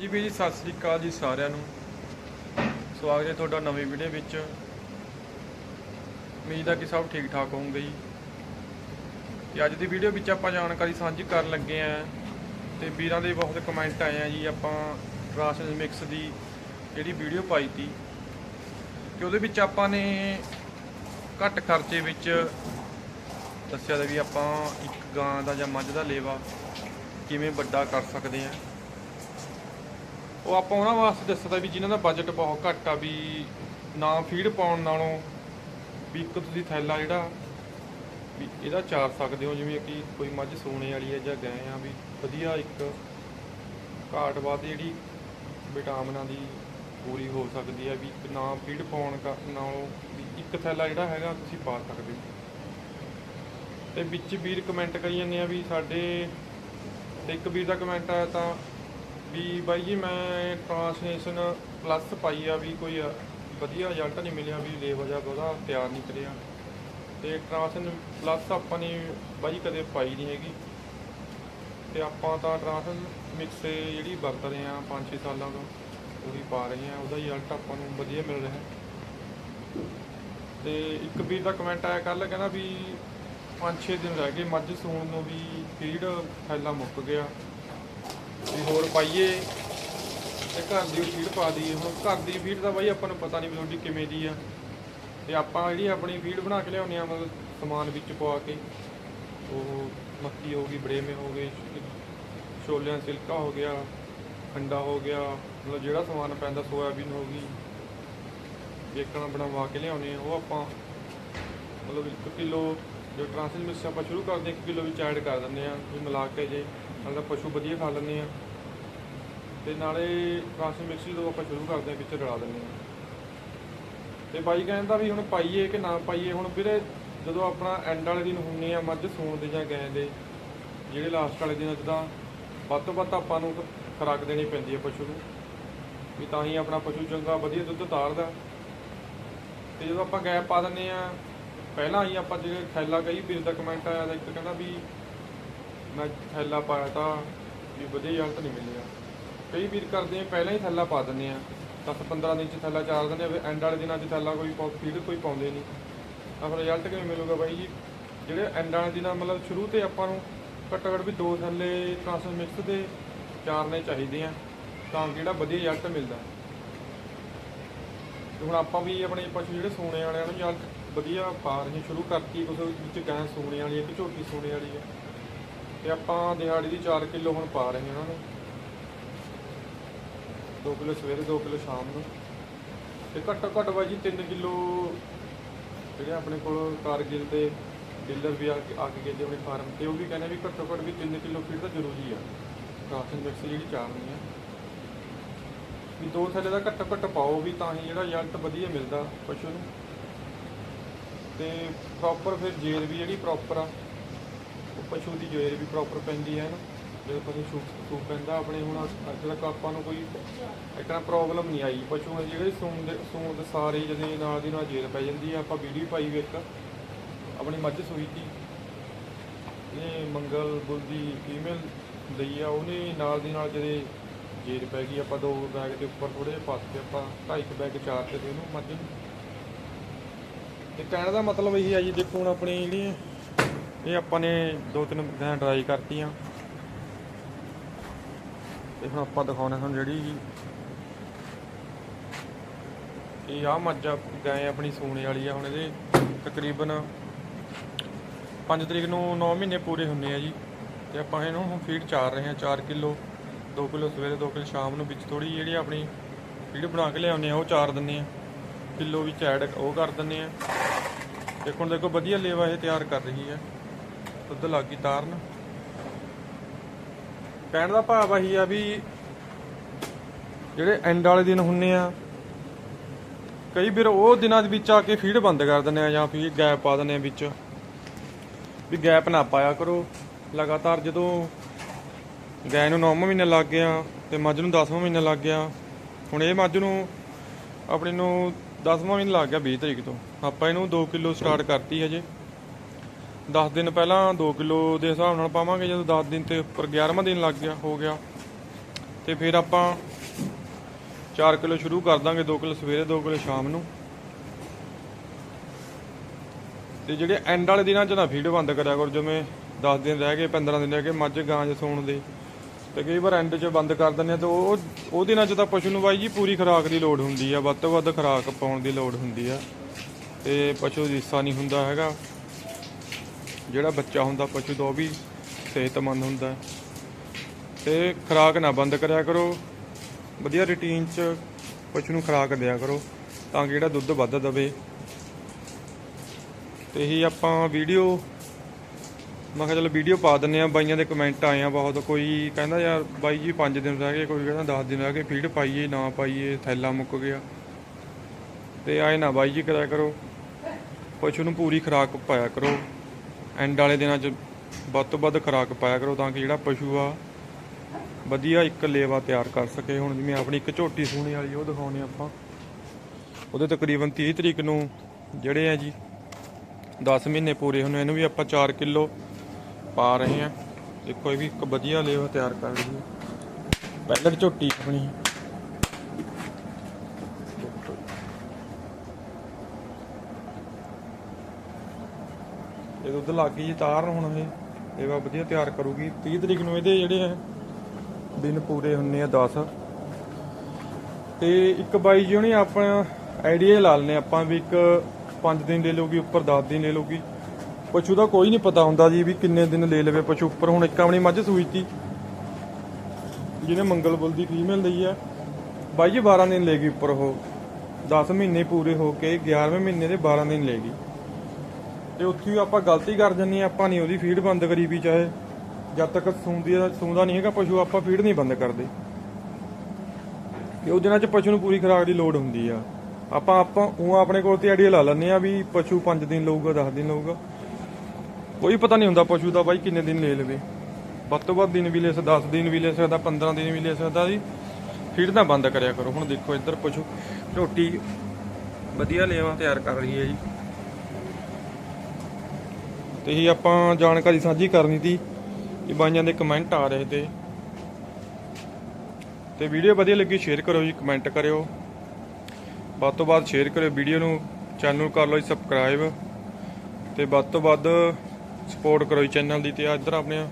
ਜੀ ਵੀ ਜੀ, ਸਤਿ ਸ੍ਰੀ ਅਕਾਲ ਜੀ ਸਾਰਿਆਂ ਨੂੰ। ਸਵਾਗਤ ਹੈ ਤੁਹਾਡਾ ਨਵੀਂ ਵੀਡੀਓ ਵਿੱਚ। ਉਮੀਦ ਹੈ ਕਿ ਸਭ ਠੀਕ ਠਾਕ ਹੋਵੋਗੇ ਜੀ। ਤੇ ਅੱਜ ਦੀ ਵੀਡੀਓ ਵਿੱਚ ਆਪਾਂ ਜਾਣਕਾਰੀ ਸਾਂਝੀ ਕਰਨ ਲੱਗੇ ਆਂ ਤੇ ਵੀਰਾਂ ਦੇ ਬਹੁਤ ਕਮੈਂਟ ਆਏ ਆ ਜੀ, ਆਪਾਂ ਰਾਸ਼ਨ ਮਿਕਸ ਦੀ ਜਿਹੜੀ ਵੀਡੀਓ ਪਾਈ ਤੀ। ਕਿ ਉਹਦੇ ਵਿੱਚ ਆਪਾਂ ਨੇ ਘੱਟ ਖਰਚੇ ਵਿੱਚ ਦੱਸਿਆ ਤਾਂ ਵੀ ਆਪਾਂ ਇੱਕ ਗਾਂ ਦਾ ਜਾਂ ਮੱਝ ਦਾ ਲੇਵਾ ਕਿਵੇਂ ਵੱਡਾ ਕਰ ਸਕਦੇ ਆਂ ਉਹ ਆਪਾਂ ਉਹਨਾਂ ਵਾਸਤੇ ਦੱਸਦਾ ਵੀ ਜਿਨ੍ਹਾਂ ਦਾ ਬਜਟ ਬਹੁਤ ਘੱਟ ਆ ਵੀ ਨਾ ਫੀਡ ਪਾਉਣ ਨਾਲੋਂ ਵੀ ਇੱਕ ਤੁਸੀਂ ਥੈਲਾ ਜਿਹੜਾ ਵੀ ਇਹਦਾ ਚਾਰ ਸਕਦੇ ਹੋ, ਜਿਵੇਂ ਕਿ ਕੋਈ ਮੱਝ ਸੋਨੇ ਵਾਲੀ ਹੈ ਜਾਂ ਗਏ ਆ ਵੀ ਵਧੀਆ ਇੱਕ ਘਾਟ ਬਾਅਦ ਜਿਹੜੀ ਵਿਟਾਮਿਨਾਂ ਦੀ ਪੂਰੀ ਹੋ ਸਕਦੀ ਹੈ ਵੀ ਇੱਕ ਨਾ ਫੀਡ ਪਾਉਣ ਕਾ- ਨਾਲੋਂ ਵੀ ਇੱਕ ਥੈਲਾ ਜਿਹੜਾ ਹੈਗਾ ਤੁਸੀਂ ਪਾ ਸਕਦੇ ਹੋ। ਤੇ ਵਿੱਚ ਵੀਰ ਕਮੈਂਟ ਕਰੀ ਜਾਂਦੇ ਆ ਵੀ ਸਾਡੇ ਇੱਕ ਵੀਰ ਦਾ ਕਮੈਂਟ ਆਇਆ ਤਾਂ ਵੀ ਬਾਈ ਜੀ ਮੈਂ ਟ੍ਰਾਂਸਲੇਸ਼ਨ ਪਲੱਸ ਪਾਈ ਆ ਵੀ ਕੋਈ ਵਧੀਆ ਰਿਜ਼ਲਟ ਨਹੀਂ ਮਿਲਿਆ ਵੀ ਲੇਵਲ ਜਾਂ ਉਹਦਾ ਤਿਆਰ ਨਹੀਂ ਕਰਿਆ। ਤੇ ਟ੍ਰਾਂਸਲੇਸ਼ਨ ਪਲੱਸ ਆਪਾਂ ਨੇ ਬਾਈ ਜੀ ਕਦੇ ਪਾਈ ਨਹੀਂ ਹੈਗੀ। ਤੇ ਆਪਾਂ ਤਾਂ ਟ੍ਰਾਂਸਲੇਸ਼ਨ ਮਿਕਸ ਜਿਹੜੀ ਵਰਤ ਰਹੇ ਆ 5-6 ਸਾਲਾਂ ਤੋਂ, ਉਹੀ ਪਾ ਰਹੇ ਆ ਉਹਦਾ ਰਿਜ਼ਲਟ ਆਪਾਂ ਨੂੰ ਵਧੀਆ ਮਿਲ ਰਿਹਾ। ਤੇ ਇੱਕ ਵੀਰ ਦਾ ਕਮੈਂਟ ਆਇਆ ਕੱਲ ਕਹਿੰਦਾ ਵੀ 5-6 ਦਿਨ ਰਹਿ ਗਏ, ਮੱਝ ਸੂਣ ਨੂੰ ਵੀ ਫੀਡ ਫੈਲਾ ਮੁੱਕ ਗਿਆ। ਵੀ ਹੋਰ ਪਾਈਏ ਤੇ ਘਰ ਦੀ ਫੀਡ ਪਾ ਦਈਏ। ਹੁਣ ਘਰ ਦੀ ਫੀਡ ਦਾ ਬਾਈ ਆਪਾਂ ਨੂੰ ਪਤਾ ਨਹੀਂ ਵੀ ਤੁਹਾਡੀ ਕਿਵੇਂ ਦੀ ਆ। ਤੇ ਆਪਾਂ ਜਿਹੜੀ ਆਪਣੀ ਫੀਡ ਬਣਾ ਕੇ ਲਿਆਉਂਦੇ ਆ, ਮਤਲਬ ਸਮਾਨ ਵਿੱਚ ਪਵਾ ਕੇ, ਉਹ ਮੱਕੀ ਹੋ ਗਈ ਬੜੇਮੇ ਹੋ ਗਏ, ਛੋਲਿਆਂ ਸਿਲਕਾ ਹੋ ਗਿਆ, ਖੰਡਾ ਹੋ ਗਿਆ, ਮਤਲਬ ਜਿਹੜਾ ਸਮਾਨ ਪੈਂਦਾ ਸੋਇਆਬੀਨ ਹੋ ਗਈ ਵੇਖਣਾ ਬਣਵਾ ਕੇ ਲਿਆਉਂਦੇ ਆ, ਉਹ ਆਪਾਂ ਮਤਲਬ 1 ਕਿਲੋ ਜੋ ਟ੍ਰਾਂਸਲ ਮਿਕਸ ਆਪਾਂ ਸ਼ੁਰੂ ਕਰਦੇ 1 ਕਿਲੋ ਵਿੱਚ ਐਡ ਕਰ ਦਿੰਦੇ ਆ, ਵੀ ਮਿਲਾ ਕੇ ਜੇ ਨਾਲੇ ਪਸ਼ੂ ਵਧੀਆ ਖਾ ਲੈਂਦੇ ਆ ਤੇ ਨਾਲੇ ਕਾਸੀ ਮਿਕਸ ਜਦੋਂ ਆਪਾਂ ਸ਼ੁਰੂ ਕਰਦੇ ਆ ਵਿੱਚ ਰਲਾ ਦਿੰਦੇ ਆ ਤੇ ਬਾਈ ਕਹਿੰਦਾ ਵੀ ਹੁਣ ਪਾਈਏ ਕਿ ਨਾ ਪਾਈਏ, ਹੁਣ ਵੀਰੇ ਜਦੋਂ ਆਪਣਾ ਐਂਡ ਵਾਲੇ ਦਿਨ ਹੁੰਨੇ ਆ, ਮੱਝ ਸੂਣ ਦੇ ਜਾਂ ਗਾਂ ਦੇ, ਜਿਹੜੇ ਲਾਸਟ ਵਾਲੇ ਦਿਨ ਜਿੱਦਾਂ ਵੱਧ ਤੋਂ ਵੱਧ ਆਪਾਂ ਨੂੰ ਖੁਰਾਕ ਦੇਣੀ ਪੈਂਦੀ ਹੈ ਪਸ਼ੂ ਨੂੰ। ਵੀ ਤਾਂ ਹੀ ਆਪਣਾ ਪਸ਼ੂ ਚੰਗਾ ਵਧੀਆ ਦੁੱਧ ਤਾਰਦਾ। ਤੇ ਜਦੋਂ ਆਪਾਂ ਗੈਪ ਪਾ ਦਿੰਨੇ ਆ ਪਹਿਲਾਂ ਹੀ ਆਪਾਂ ਜਿਹੜੇ ਖੈਲਾ ਕਈ ਵੀਰ ਦਾ ਕਮੈਂਟ ਆਇਆ ਤਾਂ ਇੱਕ ਕਹਿੰਦਾ ਵੀ ਮੈਂ ਥੈਲਾ ਪਾਇਆ ਤਾਂ ਵੀ ਵਧੀਆ ਰਿਜ਼ਲਟ ਨਹੀਂ ਮਿਲਿਆ। ਕਈ ਵੀਰ ਕਰਦੇ ਆ, ਪਹਿਲਾਂ ਹੀ ਥੈਲਾ ਪਾ ਦਿੰਦੇ ਆ। 10 15 ਦਿਨ ਚ ਥੈਲਾ ਚਾਰ ਦਿੰਦੇ ਆ ਫਿਰ ਐਂਡ ਵਾਲੇ ਦਿਨਾਂ 'ਚ ਥੈਲਾ ਕੋਈ ਫੀਡ ਕੋਈ ਪਾਉਂਦੇ ਨਹੀਂ। ਤਾਂ ਫਿਰ ਰਿਜ਼ਲਟ ਕਿਵੇਂ ਮਿਲੂਗਾ ਬਾਈ ਜੀ? ਜਿਹੜੇ ਐਂਡ ਵਾਲੇ ਦਿਨਾਂ, ਮਤਲਬ ਸ਼ੁਰੂ ਤੇ ਆਪਾਂ ਨੂੰ ਘੱਟੋ ਘੱਟ ਵੀ ਦੋ ਥੈਲੇ ਟ੍ਰਾਂਸਫਰ ਮਿਕਸ ਦੇ ਚਾਰਨੇ ਚਾਹੀਦੇ ਆ, ਤਾਂ ਜਿਹੜਾ ਵਧੀਆ ਰਿਜ਼ਲਟ ਮਿਲਦਾ। ਤੇ ਹੁਣ ਆਪਾਂ ਵੀ ਆਪਣੇ ਪਸ਼ੂ ਜਿਹੜੇ ਸੂਣੇ ਵਾਲਿਆਂ ਨੂੰ ਰਿਜ਼ਲਟ ਵਧੀਆ ਪਾ ਰਹੇ ਸ਼ੁਰੂ ਕਰਤੀ ਕੁਝ ਵਿੱਚ ਗਾਂ ਸੋਨੇ ਵਾਲੀ ਹੈ ਕਿ ਝੋਟੀ ਸੋਨੇ ਵਾਲੀ ਹੈ। ਤੇ ਆਪਾਂ ਦਿਹਾੜੀ ਦੀ 4 ਕਿਲੋ ਹੁਣ ਪਾ ਰਹੇ ਹਾਂ। ਉਹਨਾਂ ਨੂੰ 2 ਕਿਲੋ ਸਵੇਰੇ 2 ਕਿਲੋ ਸ਼ਾਮ ਨੂੰ। ਤੇ ਘੱਟੋ ਘੱਟ ਬਾਈ ਜੀ 3 ਕਿਲੋ ਜਿਹੜੇ ਆਪਣੇ ਕੋਲ ਕਾਰਗਿਲ ਦੇ ਡੀਲਰ ਵੀ ਆ ਕੇ ਆ ਕੇ ਗਏ ਆਪਣੇ ਫਾਰਮ ਤੇ, ਉਹ ਵੀ ਕਹਿੰਦੇ ਵੀ ਘੱਟੋ ਘੱਟ ਵੀ 3 ਕਿਲੋ ਫੀਡ ਤਾਂ ਜ਼ਰੂਰੀ ਆ। ਰਾਸ਼ਨ ਮਿਕਸ ਜਿਹੜੀ ਚਾਰਨੀ ਆ। ਵੀ ਦੋ ਥੈਲੇ ਦਾ ਘੱਟੋ ਘੱਟ ਪਾਓ ਵੀ ਤਾਂ ਹੀ ਜਿਹੜਾ ਰਿਜ਼ਲਟ ਵਧੀਆ ਮਿਲਦਾ ਪਸ਼ੂ ਨੂੰ। ਤੇ ਪ੍ਰੋਪਰ ਫਿਰ ਜੇਰ ਵੀ ਜਿਹੜੀ ਪ੍ਰੋਪਰ ਆ। ਪਸ਼ੂ ਦੀ ਜੇਰ ਵੀ ਪ੍ਰੋਪਰ ਪੈਂਦੀ ਹੈ ਨਾ, ਜਦੋਂ ਪਸ਼ੂ ਸੂਪ ਸੂਪ ਪੈਂਦਾ, ਆਪਣੇ ਹੁਣ ਅੱਜ ਤੱਕ ਆਪਾਂ ਨੂੰ ਕੋਈ ਇਕਣਾ ਪ੍ਰੋਬਲਮ ਨਹੀਂ ਆਈ। ਪਸ਼ੂ ਆ ਜਿਹੜੇ ਸੂਣ ਦੇ ਸੂਣ ਦੇ ਸਾਰੇ ਜਦੇ ਨਾਲ ਦੀ ਨਾਲ ਜੇਰ ਪੈ ਜਾਂਦੀ ਹੈ ਆਪਾਂ ਵੀਡੀਓ ਪਾਈ ਵੀ ਇੱਕ, ਆਪਣੀ ਮੱਝ ਸੂਈ ਤੀ। ਇਹ ਮੰਗਲ, ਬੁੱਧੀ, ਫੀਮੇਲ ਦਈ ਆ, ਉਹਨੇ ਨਾਲ ਦੀ ਨਾਲ ਜਦੇ ਜੇਰ ਪੈ ਗਈ, ਆਪਾਂ ਦੋ ਬੈਗ ਦੇ ਉੱਪਰ ਥੋੜੇ ਜਿਹੇ ਪਾਸ ਕੇ ਆਪਾਂ ਢਾਈ ਕੁ ਬੈਗ ਚਾਰ ਤੇ ਦੇ ਉਹਨੂੰ ਮੱਝ ਨੂੰ। ਤੇ ਕਹਿਣ ਦਾ ਮਤਲਬ ਇਹ ਆ ਜੀ, ਦੇਖੋ ਹੁਣ ਆਪਣੀ ਜਿਹੜੀ ਇਹ ਆਪਾਂ ਨੇ ਦੋ ਤਿੰਨ ਗਾਂ ਡਰਾਈ ਕਰਤੀਆਂ ਤੇ ਹੁਣ ਆਪਾਂ ਦਿਖਾਉਣਾ ਤੁਹਾਨੂੰ ਜਿਹੜੀ ਇਹ ਆ ਮੱਝ ਆ ਆਪਣੀ ਸੂਣੇ ਵਾਲੀ ਆ, ਹੁਣ ਇਹਦੇ ਤਕਰੀਬਨ 5 ਤਰੀਕ ਨੂੰ 9 ਮਹੀਨੇ ਪੂਰੇ ਹੁੰਨੇ ਆ ਜੀ। ਤੇ ਆਪਾਂ ਇਹਨੂੰ ਹੁਣ ਫੀਡ ਚਾਰ ਰਹੇ ਹਾਂ 4 ਕਿਲੋ 2 ਕਿਲੋ ਸਵੇਰੇ 2 ਕਿਲੋ ਸ਼ਾਮ ਨੂੰ ਵਿੱਚ ਥੋੜੀ ਜਿਹੜੀ ਆਪਣੀ ਫੀਡ ਬਣਾ ਕੇ ਲਿਆਉਂਦੇ ਆ, ਉਹ ਚਾਰ ਦਿੰਨੇ ਆ। ਕਿਲੋ ਵਿੱਚ ਐਡ ਉਹ ਕਰ ਦਿੰਨੇ ਆ। ਦੇਖੋ ਹੁਣ ਦੇਖੋ ਵਧੀਆ ਲੇਵਾ ਇਹ ਤਿਆਰ ਕਰ ਰਹੀ ਹੈ ਦੁੱਧ ਗਈ ਤਾਰਨ। ਕਹਿਣ ਦਾ ਭਾਵ ਆਹੀ ਆ ਵੀ ਜਿਹੜੇ ਐਂਡ ਵਾਲੇ ਦਿਨ ਹੁੰਨੇ ਆ, ਕਈ ਵਾਰ ਉਹ ਦਿਨਾਂ ਦੇ ਵਿੱਚ ਆ ਕੇ ਫੀਡ ਬੰਦ ਕਰ ਦਿੰਦੇ ਆ ਜਾਂ ਫੀਡ ਗੈਪ ਪਾ ਦਿੰਦੇ ਆ ਵਿੱਚ। ਵੀ ਗੈਪ ਨਾ ਪਾਇਆ ਕਰੋ। ਲਗਾਤਾਰ ਜਦੋਂ ਗਾਂ ਨੂੰ 9 ਮਹੀਨੇ ਲੱਗ ਗਿਆ ਤੇ ਮੱਝ ਨੂੰ 10ਵਾਂ ਮਹੀਨਾ ਲੱਗ ਗਿਆ, ਹੁਣ ਇਹ ਮੱਝ ਨੂੰ ਆਪਣੇ ਨੂੰ 10ਵਾਂ ਮਹੀਨਾ ਲੱਗ ਗਿਆ 20 ਤਰੀਕ ਤੋਂ। ਆਪਾਂ ਇਹਨੂੰ 2 ਕਿਲੋ ਸਟਾਰਟ ਕਰਤੀ ਹਜੇ। 10 ਦਿਨ ਪਹਿਲਾਂ 2 ਕਿਲੋ ਦੇ ਹਿਸਾਬ ਨਾਲ ਪਾਵਾਂਗੇ, ਜਦੋਂ 10 ਦਿਨ ਤੇ ਉੱਪਰ 11ਵਾਂ ਦਿਨ ਲੱਗ ਗਿਆ, ਹੋ ਗਿਆ। ਤੇ ਫਿਰ ਆਪਾਂ 4 ਕਿਲੋ ਸ਼ੁਰੂ ਕਰ ਦਾਂਗੇ 2 ਕਿਲੋ ਸਵੇਰੇ 2 ਕਿਲੋ ਸ਼ਾਮ ਨੂੰ। ਤੇ ਜਿਹੜੇ ਐਂਡ ਵਾਲੇ ਦਿਨਾਂ 'ਚ ਨਾ ਫੀਡ ਬੰਦ ਕਰਿਆ ਕਰੋ, ਜਿਵੇਂ 10 ਦਿਨ ਰਹਿ ਗਏ 15 ਦਿਨ ਰਹਿ ਗਏ, ਮੱਝ, ਗਾਂ 'ਚ ਸੌਣ ਦੇ। ਤੇ ਕਈ ਵਾਰ ਐਂਡ 'ਚ ਬੰਦ ਕਰ ਦਿੰਦੇ ਆ, ਤੇ ਉਹ ਉਹ ਦਿਨਾਂ 'ਚ ਤਾਂ ਪਸ਼ੂ ਨੂੰ ਬਾਈ ਜੀ ਪੂਰੀ ਖੁਰਾਕ ਦੀ ਲੋੜ ਹੁੰਦੀ ਆ, ਵੱਧ ਤੋਂ ਵੱਧ ਖੁਰਾਕ ਪਾਉਣ ਦੀ ਲੋੜ ਹੁੰਦੀ ਆ। ਤੇ ਪਸ਼ੂ ਹਿੱਸਾ ਨਹੀਂ ਹੁੰਦਾ ਹੈਗਾ। ਜਿਹੜਾ ਬੱਚਾ ਹੁੰਦਾ ਪਸ਼ੂ ਦਾ, ਉਹ ਵੀ ਸਿਹਤਮੰਦ ਹੁੰਦਾ ਹੈ। ਤੇ ਖੁਰਾਕ ਨਾ ਬੰਦ ਕਰਿਆ ਕਰੋ। ਵਧੀਆ ਰੂਟੀਨ 'ਚ ਪਸ਼ੂ ਨੂੰ ਖੁਰਾਕ ਦਿਆ ਕਰੋ ਤਾਂ ਕਿ ਜਿਹੜਾ ਦੁੱਧ ਵੱਧ ਦਵੇ। ਤੇ ਇਹੀ ਆਪਾਂ ਵੀਡੀਓ ਮੈਂ ਕਿਹਾ ਚਲੋ ਵੀਡੀਓ ਪਾ ਦਿੰਨੇ ਆ ਬਾਈਆਂ ਦੇ ਕਮੈਂਟ ਆਏ ਆ ਬਹੁਤ। ਕੋਈ ਕਹਿੰਦਾ ਯਾਰ ਬਾਈ ਜੀ 5 ਦਿਨ ਰਹਿ ਗਏ, ਕੋਈ ਕਹਿੰਦਾ 10 ਦਿਨ ਰਹਿ ਗਏ ਫੀਡ ਪਾਈਏ, ਨਾ ਪਾਈਏ, ਥੈਲਾ ਮੁੱਕ ਗਿਆ। ਤੇ ਆਏ ਨਾ ਬਾਈ ਜੀ ਕਰਿਆ ਕਰੋ। ਪਸ਼ੂ ਨੂੰ ਪੂਰੀ ਖੁਰਾਕ ਪਾਇਆ ਕਰੋ। ਐਂਡ ਵਾਲੇ ਦਿਨਾਂ 'ਚ ਵੱਧ ਤੋਂ ਵੱਧ ਖੁਰਾਕ ਪਾਇਆ ਕਰੋ ਤਾਂ ਕਿ ਜਿਹੜਾ ਪਸ਼ੂ ਆ, ਵਧੀਆ ਇੱਕ ਲੇਵਾ ਤਿਆਰ ਕਰ ਸਕੇ। ਹੁਣ ਜਿਵੇਂ ਆਪਣੀ ਇੱਕ ਝੋਟੀ ਸੂਣੇ ਵਾਲੀ, ਉਹ ਦਿਖਾਉਣੇ ਆਪਾਂ। ਉਹਦੇ ਤਕਰੀਬਨ 30 ਤਰੀਕ ਨੂੰ ਜਿਹੜੇ ਆ ਜੀ 10 ਮਹੀਨੇ ਪੂਰੇ ਹੋਣੇ, ਇਹਨੂੰ ਵੀ ਆਪਾਂ 4 ਕਿਲੋ ਪਾ ਰਹੇ ਆ ਦੇਖੋ ਇਹ ਵੀ ਇੱਕ ਵਧੀਆ ਲੇਵਾ ਤਿਆਰ ਕਰ ਰਹੀ ਹੈ। ਪਹਿਲਾਂ ਝੋਟੀ ਆਪਣੀ। ਇਹ ਦੁੱਧ ਲੱਗ ਗਈ ਜੀ ਤਾਰਨ ਹੁਣ ਇਹ ਲੇਵਾ ਵਧੀਆ ਤਿਆਰ ਕਰੂਗੀ। 30 ਤਰੀਕ ਨੂੰ ਇਹਦੇ ਜਿਹੜੇ ਆ, ਦਿਨ ਪੂਰੇ ਹੁੰਨੇ ਆ 10 ਤੇ ਇੱਕ ਬਾਈ ਜੀ ਉਹਨੇ ਆਪਾਂ ਆਈਡੀਆ ਲਾ ਲੈਨੇ ਆਪਾਂ ਵੀ ਇੱਕ 5 ਦਿਨ ਲੈ ਲਊਗੀ, ਉੱਪਰ 10 ਦਿਨ ਲੈ ਲਊਗੀ। ਪਸ਼ੂ ਦਾ ਕੋਈ ਨਹੀਂ ਪਤਾ ਹੁੰਦਾ ਜੀ ਵੀ ਕਿੰਨੇ ਦਿਨ ਲੈ ਲਵੇ ਪਸ਼ੂ। ਉੱਪਰ ਹੁਣ ਇੱਕ ਆਪਣੀ ਮੱਝ ਸੂਈ ਤੀ, ਜਿਹਨੇ ਮੰਗਲਬੁਲ ਦੀ ਫੀਮੇਲ ਲਈ ਆ। ਬਾਈ ਜੀ 12 ਦਿਨ ਲੈ ਗਈ ਉੱਪਰ ਉਹ। 10 ਮਹੀਨੇ ਪੂਰੇ ਹੋ ਕੇ 11ਵੇਂ ਮਹੀਨੇ ਦੇ 12 ਦਿਨ ਲੈ ਗਈ। ਤੇ ਉੱਥੇ ਆਪਾਂ ਗਲਤੀ ਕਰ ਜੰਨੀ ਆਪਾਂ ਨਹੀਂ ਉਹਦੀ ਫੀਡ ਬੰਦ ਕਰੀ ਵੀ ਚਾਹੇ। ਜਦ ਤੱਕ ਸੂੰਦੀ ਸੂੰਦਾ ਨਹੀਂ ਹੈਗਾ ਪਸ਼ੂ, ਆਪਾਂ ਫੀਡ ਨਹੀਂ ਬੰਦ ਕਰਦੇ। ਤੇ ਉਹ ਦਿਨਾਂ 'ਚ ਪਸ਼ੂ ਨੂੰ ਪੂਰੀ ਖੁਰਾਕ ਦੀ ਲੋੜ ਹੁੰਦੀ ਆ। ਆਪਾਂ ਆਪਾਂ ਉਹ ਆਪਣੇ ਕੋਲ ਤੇ ਆਈਡੀਆ ਲਾ ਲੈਂਦੇ ਆ ਵੀ ਪਸ਼ੂ 5 ਦਿਨ ਲਊਗਾ 10 ਦਿਨ ਲਊਗਾ। ਕੋਈ ਪਤਾ ਨਹੀਂ ਹੁੰਦਾ ਪਸ਼ੂ ਦਾ ਬਾਈ ਕਿੰਨੇ ਦਿਨ ਲੈ ਲਵੇ। ਵੱਧ ਤੋਂ ਵੱਧ ਦਿਨ ਵੀ ਲੈ ਸਕਦਾ 10 ਦਿਨ ਵੀ ਲੈ ਸਕਦਾ 15 ਦਿਨ ਵੀ ਲੈ ਸਕਦਾ ਜੀ। ਫੀਡ ਤਾਂ ਬੰਦ ਕਰਿਆ ਕਰੋ। ਹੁਣ ਦੇਖੋ ਇੱਧਰ ਪਸ਼ੂ ਝੋਟੀ ਵਧੀਆ ਲੇਵਾ ਤਿਆਰ ਕਰ ਰਹੀ ਹੈ ਜੀ। ਤੇ ਇਹ ਆਪਾਂ ਜਾਣਕਾਰੀ ਸਾਂਝੀ ਕਰਨੀ ਸੀ ਕਿ ਬਾਈਆਂ ਦੇ ਕਮੈਂਟ ਆ ਰਹੇ ਤੇ। ਤੇ ਵੀਡੀਓ ਵਧੀਆ ਲੱਗੀ ਸ਼ੇਅਰ ਕਰੋ ਜੀ ਕਮੈਂਟ ਕਰਿਓ। ਵੱਧ ਤੋਂ ਵੱਧ ਸ਼ੇਅਰ ਕਰਿਓ ਵੀਡੀਓ ਨੂੰ ਚੈਨਲ ਕਰ ਲਓ ਜੀ ਸਬਸਕ੍ਰਾਈਬ ਤੇ ਵੱਧ ਤੋਂ ਵੱਧ ਸਪੋਰਟ ਕਰੋ ਜੀ ਚੈਨਲ ਦੀ ਤੇ ਆ ਇੱਧਰ ਆਪਣੀਆਂ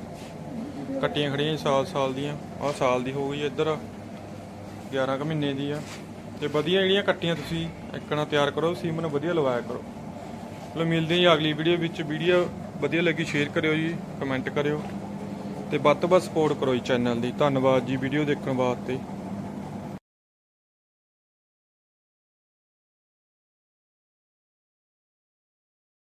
ਕੱਟੀਆਂ ਖੜੀਆਂ ਸਾਲ ਸਾਲ ਦੀਆਂ। ਆਹ ਸਾਲ ਦੀ ਹੋ ਗਈ ਇੱਧਰ 11 ਕੁ ਮਹੀਨੇ ਦੀ ਆ। ਤੇ ਵਧੀਆ ਜਿਹੜੀਆਂ ਕੱਟੀਆਂ ਤੁਸੀਂ ਇੱਕਣਾ ਤਿਆਰ ਕਰੋ ਸੀਮਨ ਵਧੀਆ ਲਵਾਇਆ ਕਰੋ। ਚਲੋ ਮਿਲਦੇ ਹਾਂ ਜੀ ਅਗਲੀ ਵੀਡੀਓ ਵਿੱਚ ਵੀਡੀਓ ਵਧੀਆ ਲੱਗੀ ਸ਼ੇਅਰ ਕਰਿਓ ਜੀ ਕਮੈਂਟ ਕਰਿਓ ਤੇ ਵੱਧ ਤੋਂ ਵੱਧ ਸਪੋਰਟ ਕਰੋ ਜੀ ਚੈਨਲ ਦੀ। ਧੰਨਵਾਦ ਜੀ ਵੀਡੀਓ ਦੇਖਣ ਵਾਸਤੇ।